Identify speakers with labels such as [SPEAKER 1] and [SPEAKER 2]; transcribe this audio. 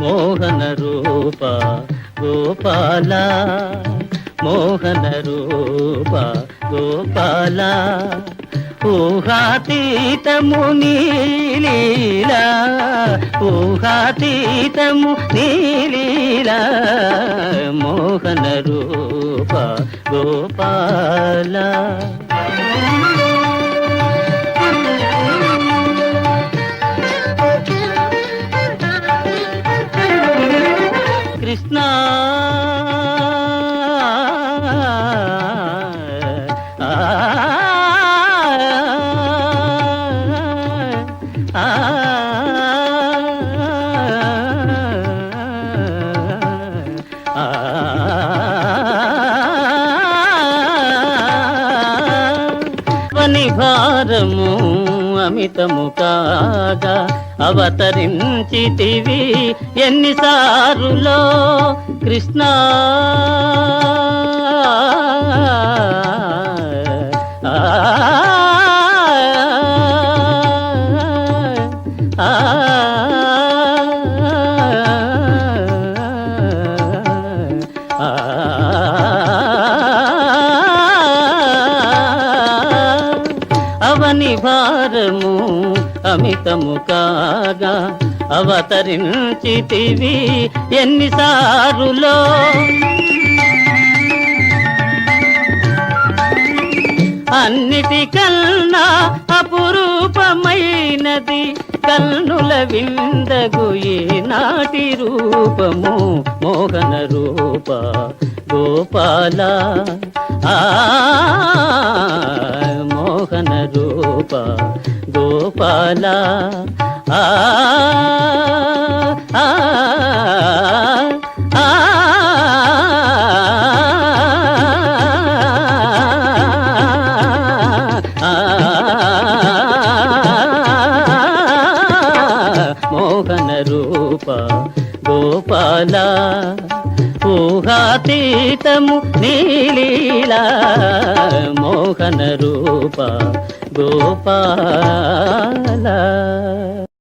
[SPEAKER 1] మోహన రూప గోపాల మోహన రూప గోపాల. ఊహాతీతము నీలీలా ఊహాతీతము నీలీలా మోహన రూప గోపాల. కృష్ణ. భారము అమితము కాగా అవతరించితివి ఎన్నిసారులో కృష్ణ. ఆ, అవని భారము అమితము కాగా అవతరించితివి ఎన్నిసారులో. అన్నిటికన్నా అపురూపమైనది కన్నుల విందగు నాటి రూపము మోహన రూప గోపాల. ఆ గోప గోపాల. ఆ, మోహన రూప గోపాల. ఊహాతీతము నీలీలా మోహన రూప. గోపాలా.